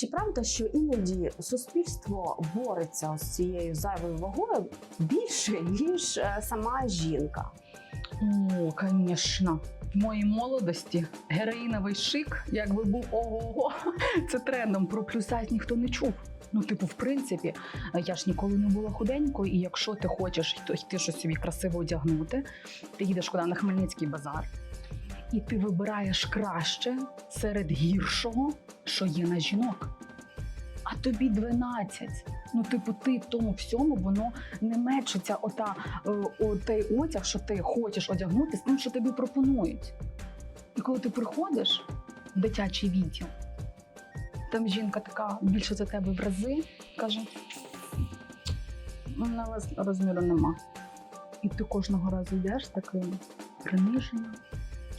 Чи правда, що іноді суспільство бореться з цією зайвою вагою більше, ніж е, сама жінка? О, звісно. В моїй молодості героїновий шик, якби був ого, це трендом про плюсайз ніхто не чув. Ну, типу, в принципі, я ж ніколи не була худенькою, і якщо ти хочеш йти, йти щось собі красиво одягнути, ти їдеш куди на Хмельницький базар, і ти вибираєш краще серед гіршого, що є на жінок. А тобі 12. Ну, типу, ти в тому всьому воно не мечиться ота е, той одяг, що ти хочеш одягнути, з тим, що тобі пропонують. І коли ти приходиш в дитячий відділ, там жінка така більше за тебе в рази, каже: «Ну, на вас розміру нема. І ти кожного разу йдеш таким приниженням,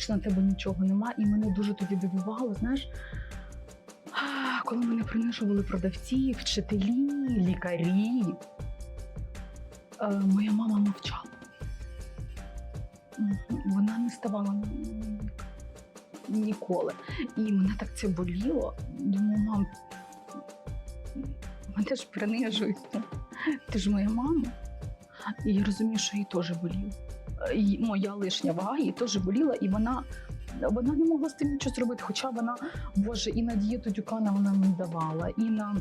що на тебе нічого нема. І мене дуже тоді дивувало, знаєш. Коли мене принижували продавці, вчителі, лікарі, е, моя мама мовчала. Вона не ставала ніколи. І мене так це боліло. Думаю, мам, мене ж принижують. Ти ж моя мама. І я розумію, що їй теж боліло. Е, І моя лишня вага їй теж боліла, і вона, вона не могла з тим нічого зробити. Хоча вона, боже, і на дієту дюкана вона мені давала, і на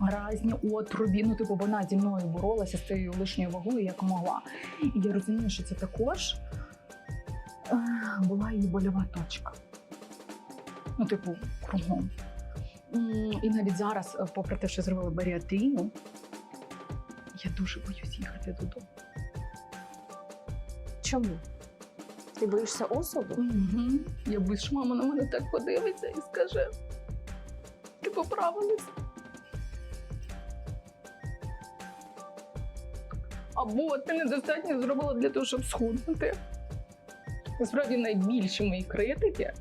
разні отрубі. Ну, типу, вона зі мною боролася з цією лишньою вагою, як могла. І я розумію, що це також е, була її больова точка. Ну, типу, кругом. І навіть зараз, е, попри те, що зробили баріатрію, я дуже боюсь їхати додому. Чому? Ти боїшся осуду? Угу. Я боюсь, що мама на мене так подивиться і скаже: ти поправилась. Або ти недостатньо зробила для того, щоб схуднути. Насправді найбільші мої критики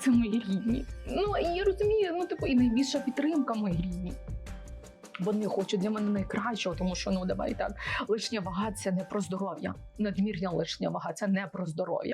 це мої рідні. Ну і я розумію, ну типу, і найбільша підтримка мої рідні. Вони хочуть для мене найкращого, тому що ну давай так, лишня вага це не про здоров'я. Надмірна лишня вага це не про здоров'я.